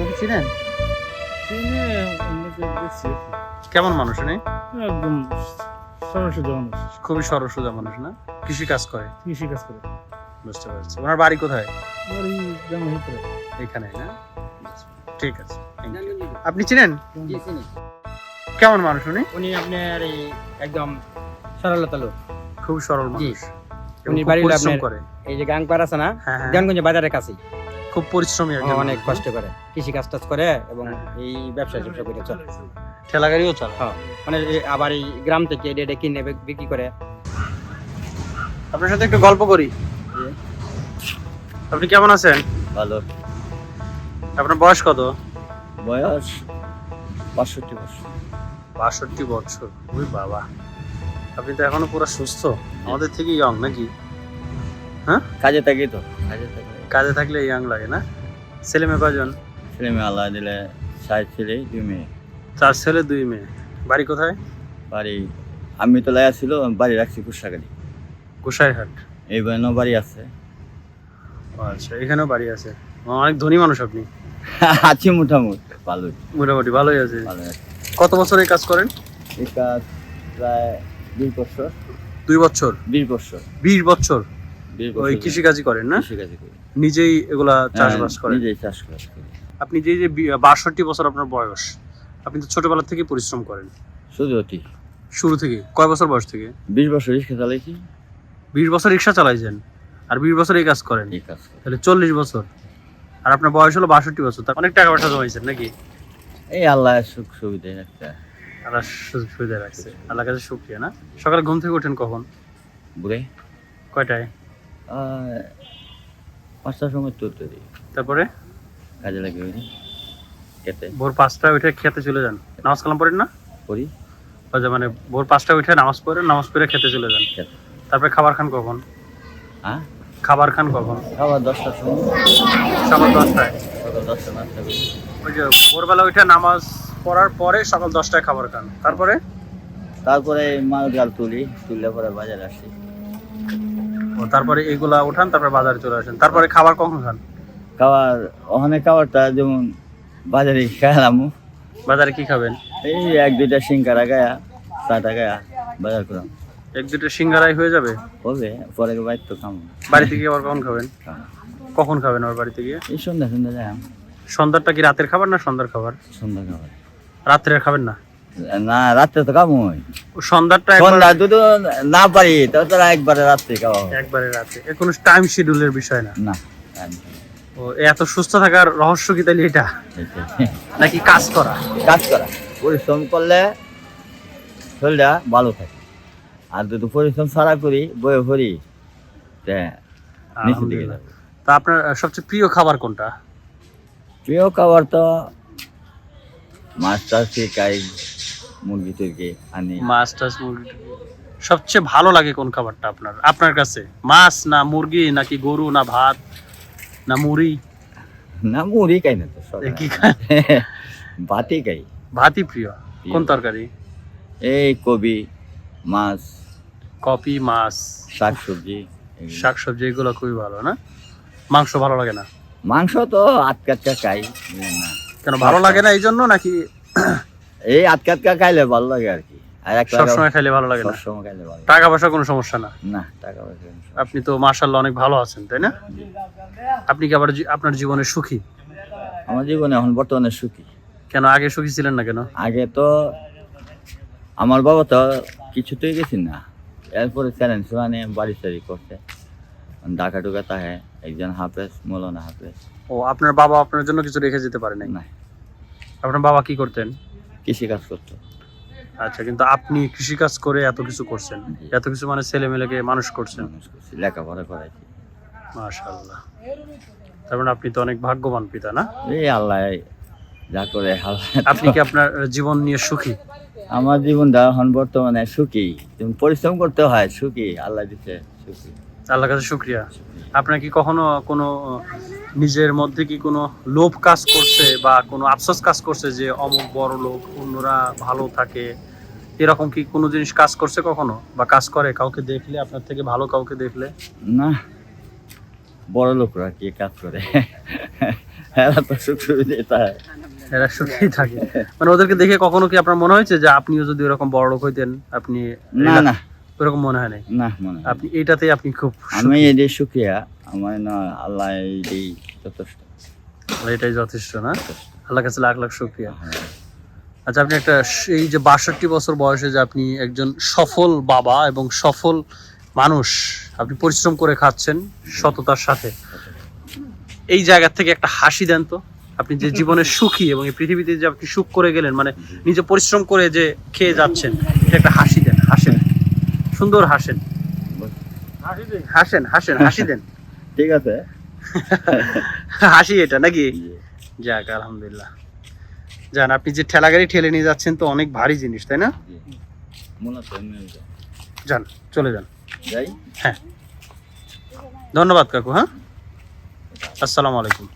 ওনাকে চিনেন? কেমন মানুষ উনি? একদম সরাসরি মানুষ। খুবই মানুষ না? কৃষি কাজ করে? কৃষি কাজ করে। বুঝতে পারছি। ওনার বাড়ি কোথায়? বাড়ি গ্রামের এখানে না? ঠিক আছে. আপনি চিনেন? কেমন মানুষ উনি? উনি আপনার এই একদম সরলতা লোক। খুব সরল মানুষ। উনি বাড়ি করে। এই যে গাংপার আছে না হ্যাঁ হ্যাঁ। বাজারের কাছেই। খুব পরিশ্রমী একজন অনেক কষ্ট করে কৃষি কাজ টাজ করে এবং হ্যাঁ। এই ব্যবসা ব্যবসা করে চলে। ঠেলা গাড়িও চলে? হ্যাঁ। মানে আবার এই গ্রাম থেকে এটা এটা কিনে বিক- বিক্রি করে। আপনার সাথে একটু গল্প করি। আপনি কেমন আছেন? ভালো। আপনার বয়স কত? বয়স বাষট্টি বছর। বাষট্টি বছর ওই বাবা। আপনি তো এখনও পুরো সুস্থ আমাদের থেকে ইয়ং নাকি? হ্যাঁ? কাজে থাকি তো। কাজে থাকি। কাজে থাকলে ইয়াং লাগে না? ছেলে মেয়ে কজন ছেলে মেয়ে আল্লাহ দিলে সাত ছেলে দুই মেয়ে। চার ছেলে দুই মেয়ে। বাড়ি কোথায়? বাড়ি আমি তো লাইয়া ছিল বাড়ি রাখছি কুসাগাড়ি গোসাইহাট এই বাড়ি আছে। আচ্ছা এখানেও বাড়ি আছে। অনেক ধনী মানুষ আপনি। আছি মোটামুটি ভালো মোটামুটি ভালোই আছে। ভালো আছে। কত বছর এই কাজ করেন? এই কাজ প্রায় দুই বছর। দুই বছর? বিশ বছর? বিশ বছর ওই কৃষিকাজই করেন না? কৃষিকাজে করি। নিজেই এগুলা চাষবাস হ্যাঁ, করেন? নিজেই চাষ করি। আপনি যে যে বাষট্টি বছর আপনার বয়স আপনি তো ছোটবেলা থেকে পরিশ্রম করেন। শুধু অতি শুরু থেকে? কয় বছর বয়স থেকে? বিশ বছর রিক্সা চালাইছি বিশ বছর রিক্সা চালাইছেন আর বিশ বছর এই কাজ করেন। এই কাজ তাহলে চল্লিশ বছর। আর আপনার বয়স হলো বাষট্টি বছর তার অনেক টাকা পয়সা জমাইছেন নাকি? এই আল্লাহ সুখ সুবিধা একটা। আল্লাহ সুযোগ সুবিধা রাখছে। আল্লাহ কাছে শুক্রিয়া না? সকালে ঘুম থেকে ওঠেন কখন? বুড়ে? কয়টায়? পাঁচটার সময় তুলতে দিই তারপরে? কাজে লাগে ওই খেতে। ভোর পাঁচটায় উঠে খেতে চলে যান। নামাজ কালাম পড়েন না? করি ওই যে মানে ভোর পাঁচটায় উঠে নামাজ পড়েন নামাজ পড়ে খেতে চলে যান। তারপরে খাবার খান কখন? হ্যাঁ খাবার খান কখন? খাবার দশটার সময়। সকাল দশটায়। সকাল দশটা নাস্তা করি। ওই যে ভোরবেলা উঠে নামাজ পড়ার পরে সকাল দশটায় খাবার খান। তারপরে? তারপরে মাল গাল তুলি তুললে পরে বাজারে আসি। তারপরে এইগুলা উঠান তারপরে বাজারে চলে আসেন। তারপরে খাবার কখন খান? খাবার ওখানে খাবারটা যেমন বাজারে খেলাম বাজারে কি খাবেন? এই এক দুইটা সিঙ্গারা গায়া চাটা গায়া বাজার করাম এক দুটো সিঙ্গারাই হয়ে যাবে? হবে পরে বাইর তো খাম বাড়িতে গিয়ে আবার কখন খাবেন? কখন খাবেন আবার বাড়িতে গিয়ে? এই সন্ধ্যা সন্ধ্যা যাই সন্ধ্যাটা কি রাতের খাবার না সন্ধ্যার খাবার? সন্ধ্যা খাবার। রাত্রে খাবেন না? না রাত্রে তো খাব সন্ধ্যাটা সন্ধ্যা দুটো না পারি তাছাড়া একবারে রাত্রে খাওয়া একবারে রাতে এ কোনো টাইম শিডিউলের বিষয় না। না ও এত সুস্থ থাকার রহস্য কি তাহলে এটা? নাকি কাজ করা? কাজ করা। পরিশ্রম করলে শরীরটা ভালো থাকে। আর যদি পরিশ্রম ছাড়া করি বয়ে। যাবে। তা আপনার সবচেয়ে প্রিয় খাবার কোনটা? প্রিয় খাবার তো মাছ টাছ খাই মুরগি টুরগি আনি। মাছ টাছ মুরগি। সবচেয়ে ভালো লাগে কোন খাবারটা আপনার? আপনার কাছে? মাছ না মুরগি নাকি গরু না ভাত না মুড়ি? না মুড়ি খাই না তো কি ভাতই খাই। ভাতই প্রিয়। কোন তরকারি? এই কবি মাছ। কপি মাছ। শাক সবজি এগুলো। শাকসবজি এগুলো খুবই ভালো না? মাংস ভালো লাগে না? মাংস তো আটকাটকা খাই কেন ভালো লাগে না এই জন্য নাকি এই আটকাটকা খাইলে ভালো লাগে আর কি। আর একটা সবসময় খাইলে ভালো লাগে না? সবসময় খাইলে ভালো টাকা পয়সা কোনো সমস্যা না? না টাকা পয়সা আপনি তো মার্শাল্লাহ অনেক ভালো আছেন তাই না? আপনি কি আবার আপনার জীবনে সুখী? আমার জীবনে এখন বর্তমানে সুখী। কেন আগে সুখী ছিলেন না কেন? আগে তো আমার বাবা তো কিছুতেই গেছি না। এরপরে চ্যালেঞ্জ মানে বাড়ি সারি করতে ঢাকা টুকা তাহে একজন হাফেজ মৌলানা হাফেজ। ও আপনার বাবা আপনার জন্য কিছু রেখে যেতে পারে নাই। আপনার বাবা কি করতেন? কৃষি কাজ করতো। আচ্ছা কিন্তু আপনি কৃষিকাজ করে এত কিছু করছেন। এত কিছু মানে ছেলে মেলেকে মানুষ করছেন লেখাপড়া করাইছি। মাশাআল্লাহ। তার মানে আপনি তো অনেক ভাগ্যবান পিতা না? এই আল্লাহ যা করে আপনি কি আপনার জীবন নিয়ে সুখী? আমার জীবনটা এখন বর্তমানে সুখী। তুমি পরিশ্রম করতে হয় সুখী আল্লাহ দিতে সুখী। আল্লাহর কাছে শুক্রিয়া। আপনার কি কখনো কোনো নিজের মধ্যে কি কোনো লোভ কাজ করছে বা কোনো আফসোস কাজ করছে যে অমুক বড় লোক অন্যরা ভালো থাকে? এরকম কি কোনো জিনিস কাজ করছে কখনো? বা কাজ করে? কাউকে দেখলে আপনার থেকে ভালো কাউকে দেখলে? না। বড় লোকরা কি কাজ করে? এরা তো সুখ সুবিধা এরা সুখেই থাকে। মানে ওদেরকে দেখে কখনো কি আপনার মনে হয়েছে যে আপনিও যদি ওরকম বড় লোক হইতেন আপনি না না। ওরকম মনে হয় না মনে আপনি এইটাতেই আপনি খুব আমি আমার না আল্লাহ যথেষ্ট। এটাই যথেষ্ট না? আল্লাহ কাছে লাখ লাখ হ্যাঁ। আচ্ছা আপনি একটা এই যে বাষট্টি বছর বয়সে যে আপনি একজন সফল বাবা এবং সফল মানুষ আপনি পরিশ্রম করে খাচ্ছেন সততার সাথে। এই জায়গা থেকে একটা হাসি দেন তো। আপনি যে জীবনে সুখী এবং এই পৃথিবীতে যে আপনি সুখ করে গেলেন মানে নিজে পরিশ্রম করে যে খেয়ে যাচ্ছেন এটা একটা হাসি সুন্দর হাসেন। হাসেন হাসেন হাসি দেন। ঠিক আছে। হাসি এটা নাকি? যাক আলহামদুলিল্লাহ। যান আপনি যে ঠেলা গাড়ি ঠেলে নিয়ে যাচ্ছেন তো অনেক ভারী জিনিস তাই না? যান চলে যান। যাই। ধন্যবাদ কাকু হ্যাঁ? আসসালামু আলাইকুম।